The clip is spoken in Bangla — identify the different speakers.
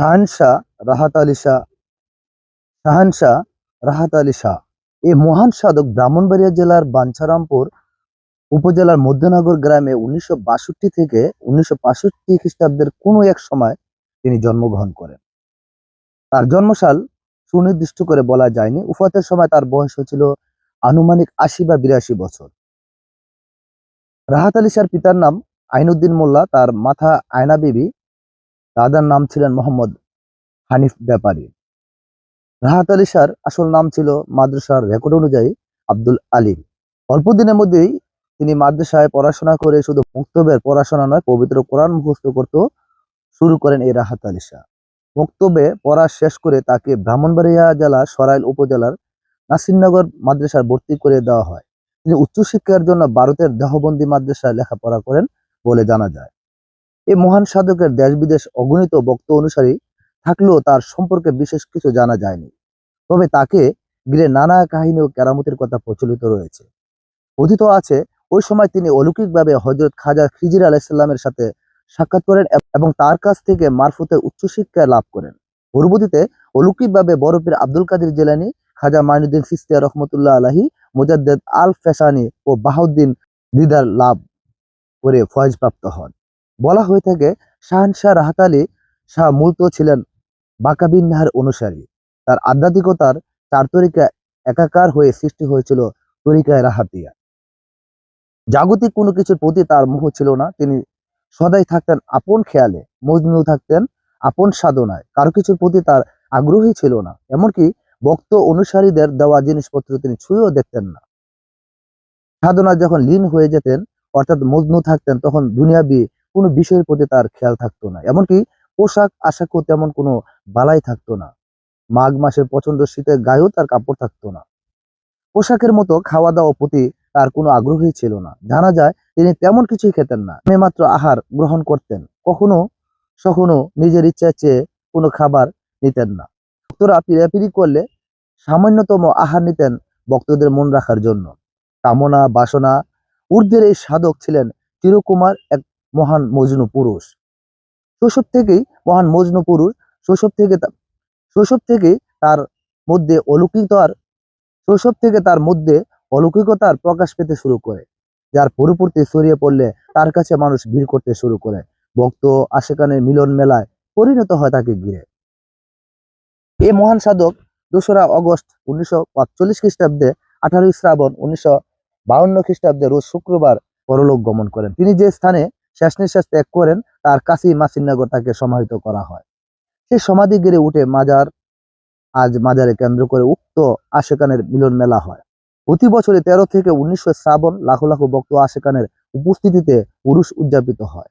Speaker 1: শাহানশাহ, রাহাত আলী শাহ, শাহানশাহ, রাহাত আলী শাহ। এই মহান সাধক ব্রাহ্মণবাড়িয়া জেলার বাঞ্ছারামপুর উপজেলার মধ্যনগর গ্রামে উনিশশো বাষট্টি থেকে উনিশশো খ্রিস্টাব্দের কোনো এক সময় তিনি জন্মগ্রহণ করেন। তার জন্মসাল সুনির্দিষ্ট করে বলা যায়নি। উফাতের সময় তার বয়স হয়েছিল আনুমানিক আশি বা বিরাশি বছর। রাহাত আলী শাহর পিতার নাম আইনুদ্দিন মোল্লা। তার মাথা আয়না বিবি দাদার নাম ছিলেন মোহাম্মদ হানিফ ব্যাপারী। রাহাত আলী শাহর আসল নাম ছিল মাদ্রাসার রেকর্ড অনুযায়ী আব্দুল আলী অল্প দিনের মধ্যেই তিনি মাদ্রাসায় পড়াশোনা করে শুধু মুক্তবের পড়াশোনা নয়, পবিত্র কোরআন মুখস্থ করতে শুরু করেন এই রাহাত আলী শাহ। মুক্তবে পড়া শেষ করে তাকে ব্রাহ্মণবাড়িয়া জেলা সরাইল উপজেলার নাসিরনগর মাদ্রাসায় ভর্তি করে দেওয়া হয়। তিনি উচ্চশিক্ষার জন্য ভারতের দেহবন্দি মাদ্রাসায় লেখাপড়া করেন বলে জানা যায়। এই মহান সাধকের দেশ বিদেশ অগণিত বক্ত অনুসারী থাকলেও তার সম্পর্কে বিশেষ কিছু জানা যায়নি। তবে তাকে ঘিরে নানা কাহিনী ও কেরামতির কথা প্রচলিত রয়েছে। কথিত আছে, ওই সময় তিনি অলৌকিকভাবে হজরত খাজা খিজির আলাইসাল্লামের সাথে সাক্ষাৎ করেন এবং তার কাছ থেকে মারফতের উচ্চশিক্ষা লাভ করেন। পরবর্তীতে অলৌকিকভাবে বরফের আব্দুল কাদের জেলানি, খাজা মাইনুদ্দিন সিস্তিয়া রহমতুল্লাহ আলাহি, মুজাদ্দেদ আল ফেসানি ও বাহাউদ্দিন দিদার লাভ করে ফয়েজ প্রাপ্ত হন। বলা হয়ে থাকে শাহানশাহ রাহাত আলী শাহ মূলত ছিলেন বাকাবিন নাহার অনুসারী। তার আধ্যাত্মিকতার চার তরিকা একাকার হয়ে সৃষ্টি হয়েছিল তরিকায় রাহাতিয়া। জাগতিক কোনো কিছুর প্রতি তার মোহ ছিল না। তিনি সদাই থাকতেন আপন খেয়ালে, মজনু থাকতেন আপন সাধনায়। কারও কিছুর প্রতি তার আগ্রহী ছিল না। এমনকি ভক্ত অনুসারীদের দেওয়া জিনিসপত্র তিনি ছুঁয়েও দেখতেন না। সাধনা যখন লীন হয়ে যেতেন, অর্থাৎ মজনু থাকতেন, তখন দুনিয়াবি কোনো বিষয়ের প্রতি তার খেয়াল থাকতো না। এমনকি পোশাক, আশাকও তেমন কোনো বালাই থাকতো না। মাঘ মাসের প্রচণ্ড শীতে গায়েও তার কাপড় থাকতো না। পোশাকের মতো খাওয়া দাওয়া প্রতি তার কোনো আগ্রহই ছিল না। জানা যায়, তিনি তেমন কিছুই খেতেন না। মাত্র আহার গ্রহণ করতেন। কখনো সখনো নিজের ইচ্ছা চেয়ে কোনো খাবার নিতেন না। ভক্তরা পিড়াপিড়ি করলে সামান্যতম আহার নিতেন ভক্তদের মন রাখার জন্য। কামনা, বাসনা, ঊর্ধ্বের এই সাধক ছিলেন চিরকুমার এক মহান মজনু পুরুষ। শৈশব থেকেই মহান মজনু পুরুষ, শৈশব থেকে শৈশব থেকেই তার মধ্যে অলৌকিকতার শৈশব থেকে তার মধ্যে অলৌকিকতার প্রকাশ পেতে শুরু করে, যার পরিপূর্তি ছড়িয়ে পড়লে তার কাছে মানুষ ভিড় করতে শুরু করে। ভক্ত আশেকানের মিলন মেলায় পরিণত হয় তাকে ঘিরে। এই মহান সাধক দোসরা অগস্ট উনিশশো পাঁচচল্লিশ খ্রিস্টাব্দে আঠারোই শ্রাবণ উনিশশো বাউন্ন খ্রিস্টাব্দে রোজ শুক্রবার পরলোক গমন করেন। তিনি যে স্থানে শেষ নিঃশ্বাস ত্যাগ করেন, তার কাছেই মাসিনগর তাকে সমাহিত করা হয়। সেই সমাধি গেড়ে উঠে মাজার, আজ মাজারে কেন্দ্র করে উক্ত আশেকানের মিলন মেলা হয়। প্রতি বছরে তেরো থেকে উনিশশো শ্রাবণ লাখো লাখো ভক্ত আশেকানের উপস্থিতিতে পুরুষ উদযাপিত হয়।